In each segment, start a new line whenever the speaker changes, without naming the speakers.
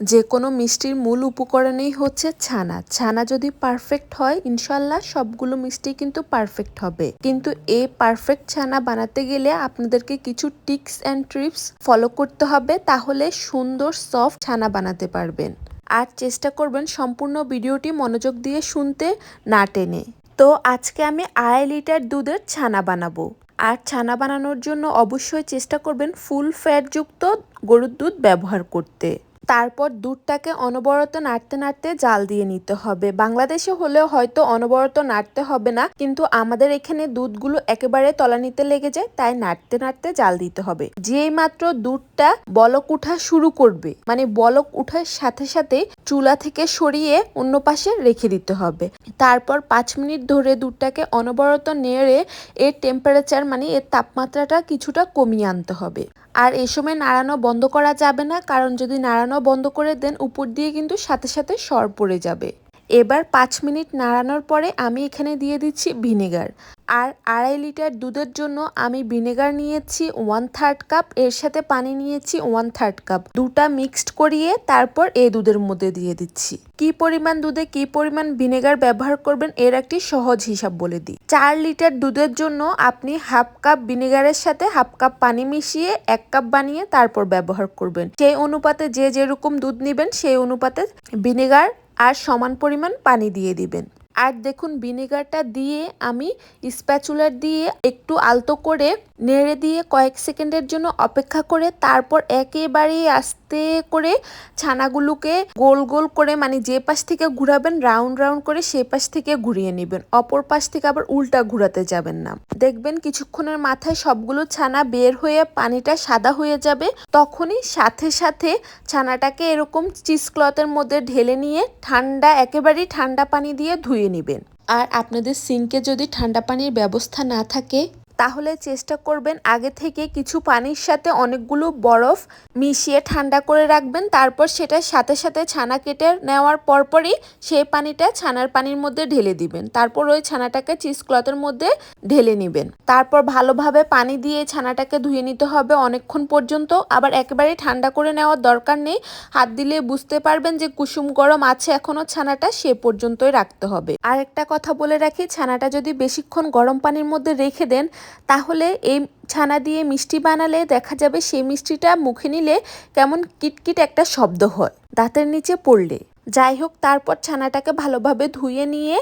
যে কোনো মিষ্টির মূল উপকরণেই হচ্ছে ছানা। ছানা যদি পারফেক্ট হয় ইনশাল্লাহ সবগুলো মিষ্টি কিন্তু পারফেক্ট হবে। কিন্তু এই পারফেক্ট ছানা বানাতে গেলে আপনাদেরকে কিছু টিক্স অ্যান্ড ট্রিপস ফলো করতে হবে, তাহলে সুন্দর সফট ছানা বানাতে পারবেন। আর চেষ্টা করবেন সম্পূর্ণ ভিডিওটি মনোযোগ দিয়ে শুনতে না টেনে। তো আজকে আমি আড়াই লিটার দুধের ছানা বানাবো। আর ছানা বানানোর জন্য অবশ্যই চেষ্টা করবেন ফুল ফ্যাটযুক্ত গরুর দুধ ব্যবহার করতে। তারপর দুধটাকে অনবরত নাড়তে নাড়তে জাল দিয়ে নিতে হবে। বাংলাদেশে হলেও হয়তো অনবরত নাড়তে হবে না, কিন্তু আমাদের এখানে দুধগুলো একেবারে তলানিতে লেগে যায়, তাই নাড়তে নাড়তে জাল দিতে হবে। যেই মাত্র দুধটা বলক উঠা শুরু করবে মানে বলক উঠার সাথে সাথে চুলা থেকে সরিয়ে অন্য পাশে রেখে দিতে হবে। তারপর পাঁচ মিনিট ধরে দুধটাকে অনবরত নেড়ে এর টেম্পারেচার মানে এর তাপমাত্রাটা কিছুটা কমিয়ে আনতে হবে। আর এই সময় নাড়ানো বন্ধ করা যাবে না, কারণ যদি নাড়ানো বন্ধ করে দেন, উপর দিয়ে কিন্তু সাথে সাথে সর পড়ে যাবে। এবার পাঁচ মিনিট নাড়ানোর পরে আমি এখানে দিয়ে দিচ্ছি ভিনেগার। আর আড়াই লিটার দুধের জন্য আমি ভিনেগার নিয়েছি ওয়ান থার্ড কাপ এর সাথে পানি নিয়েছি ওয়ান থার্ড কাপ দুটা মিক্সড করিয়ে তারপর এই দুধের মধ্যে দিয়ে দিচ্ছি। কি পরিমাণ দুধে কি পরিমাণ ভিনেগার ব্যবহার করবেন এর একটি সহজ হিসাব বলে দিই। চার লিটার দুধের জন্য আপনি হাফ কাপ ভিনেগারের সাথে হাফ কাপ পানি মিশিয়ে এক কাপ বানিয়ে তারপর ব্যবহার করবেন। সেই অনুপাতে যে যেরকম দুধ নেবেন সেই অনুপাতে ভিনেগার আর সমান পরিমাণ পানি দিয়ে দিবেন। আর দেখুন, ভিনেগারটা দিয়ে আমি স্প্যাচুলার দিয়ে একটু আলতো করে নেড়ে দিয়ে কয়েক সেকেন্ডের জন্য অপেক্ষা করে তারপর একেবারেই আস্তে করে ছানাগুলোকে গোল গোল করে মানে যে পাশ থেকে ঘুরাবেন, রাউন্ড রাউন্ড করে সেই পাশ থেকে ঘুরিয়ে নেবেন। অপর পাশ থেকে আবার উল্টা ঘুরাতে যাবেন না। দেখবেন কিছুক্ষণের মাথায় সবগুলো ছানা বের হয়ে পানিটা সাদা হয়ে যাবে। তখনই সাথে সাথে ছানাটাকে এরকম চিজ ক্লথের মধ্যে ঢেলে নিয়ে ঠান্ডা, একেবারেই ঠান্ডা পানি দিয়ে ধুয়ে নেবেন। আর আপনাদের সিঙ্কে যদি ঠান্ডা পানির ব্যবস্থা না থাকে তাহলে চেষ্টা করবেন আগে থেকে কিছু পানির সাথে অনেকগুলো বরফ মিশিয়ে ঠান্ডা করে রাখবেন। তারপর সেটার সাথে সাথে ছানা কেটে নেওয়ার পরপরই সেই পানিটা ছানার পানির মধ্যে ঢেলে দিবেন। তারপর ওই ছানাটাকে চিজ ক্লথের মধ্যে ঢেলে নেবেন। তারপর ভালোভাবে পানি দিয়ে ছানাটাকে ধুয়ে নিতে হবে অনেকক্ষণ পর্যন্ত। আবার একেবারে ঠান্ডা করে নেওয়ার দরকার নেই। হাত দিলে বুঝতে পারবেন যে কুসুম গরম আছে এখনও ছানাটা সে পর্যন্তই রাখতে হবে। আর একটা কথা বলে রাখি, ছানাটা যদি বেশিক্ষণ গরম পানির মধ্যে রেখে দেন তাহলে এই ছানা দিয়ে মিষ্টি বানালে দেখা যাবে সেই মিষ্টিটা মুখে নিলে কেমন কিটকিট একটা শব্দ হয়, দাঁতের নিচে পড়লে। যাই হোক তারপর ছানাটাকে ভালোভাবে ধুয়ে নিয়ে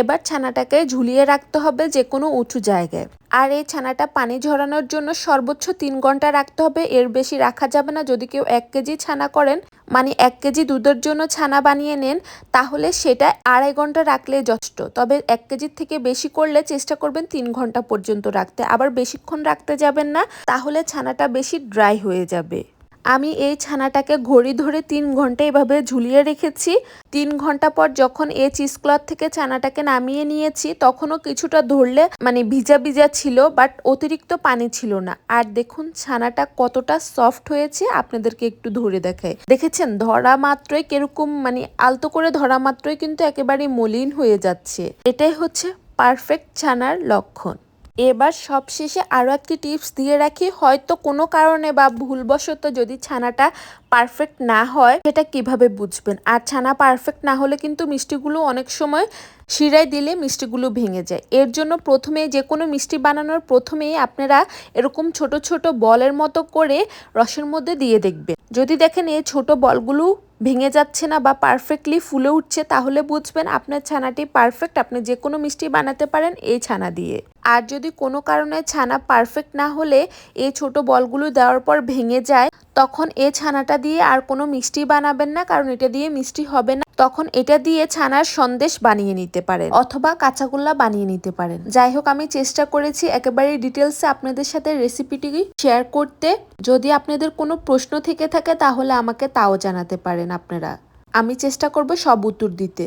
এবার ছানাটাকে ঝুলিয়ে রাখতে হবে যে কোনো উঁচু জায়গায়। আর এই ছানাটা পানি ঝরানোর জন্য সর্বোচ্চ তিন ঘণ্টা রাখতে হবে। এর বেশি রাখা যাবে না। যদি কেউ এক কেজি ছানা করেন মানে এক কেজি দুধের জন্য ছানা বানিয়ে নেন, তাহলে সেটা আড়াই ঘণ্টা রাখলে যথেষ্ট। তবে এক কেজির থেকে বেশি করলে চেষ্টা করবেন তিন ঘণ্টা পর্যন্ত রাখতে। আবার বেশিক্ষণ রাখতে যাবেন না, তাহলে ছানাটা বেশি ড্রাই হয়ে যাবে। আমি এই ছানাটাকে ঘড়ি ধরে তিন ঘণ্টা এভাবে ঝুলিয়ে রেখেছি। তিন ঘণ্টা পর যখন এই চিজ ক্লথ থেকে ছানাটাকে নামিয়ে নিয়েছি, তখনও কিছুটা ধরলে মানে ভিজা ভিজা ছিল বাট অতিরিক্ত পানি ছিল না। আর দেখুন, ছানাটা কতটা সফট হয়েছে, আপনাদেরকে একটু ধরে দেখায় দেখেছেন, ধরা মাত্রই কীরকম মানে আলতো করে ধরা মাত্রই কিন্তু একেবারে মলিন হয়ে যাচ্ছে। এটাই হচ্ছে পারফেক্ট ছানার লক্ষণ। এবার সবশেষে আরও একটি টিপস দিয়ে রাখি, হয়তো কোনো কারণে বা ভুলবশত যদি ছানাটা পারফেক্ট না হয়, সেটা কীভাবে বুঝবেন? আর ছানা পারফেক্ট না হলে কিন্তু মিষ্টিগুলো অনেক সময় শিরায় দিলে মিষ্টিগুলো ভেঙে যায়। এর জন্য প্রথমে যে কোনো মিষ্টি বানানোর প্রথমেই আপনারা এরকম ছোট ছোট বলের মতো করে রসের মধ্যে দিয়ে দেখবেন। যদি দেখেন এই ছোট বলগুলো ভেঙে যাচ্ছে না বা পারফেক্টলি ফুলে উঠছে, তাহলে বুঝবেন আপনার ছানাটি পারফেক্ট আপনি যে কোনো মিষ্টি বানাতে পারেন এই ছানা দিয়ে। আর যদি কোনো কারণে ছানা পারফেক্ট না হলে এই ছোট বলগুলো দেওয়ার পর ভেঙে যায়, তখন এই ছানাটা দিয়ে আর কোনো মিষ্টি বানাবেন না, কারণ এটা দিয়ে মিষ্টি হবে না। তখন এটা দিয়ে ছানার সন্দেশ বানিয়ে নিতে পারেন অথবা কাঁচাগোল্লা বানিয়ে নিতে পারেন। যাই হোক আমি চেষ্টা করেছি একেবারে ডিটেলসে আপনাদের সাথে রেসিপিটি শেয়ার করতে। যদি আপনাদের কোনো প্রশ্ন থেকে থাকে, তাহলে আমাকে তাও জানাতে পারেন আপনারা। আমি চেষ্টা করব সব উত্তর দিতে।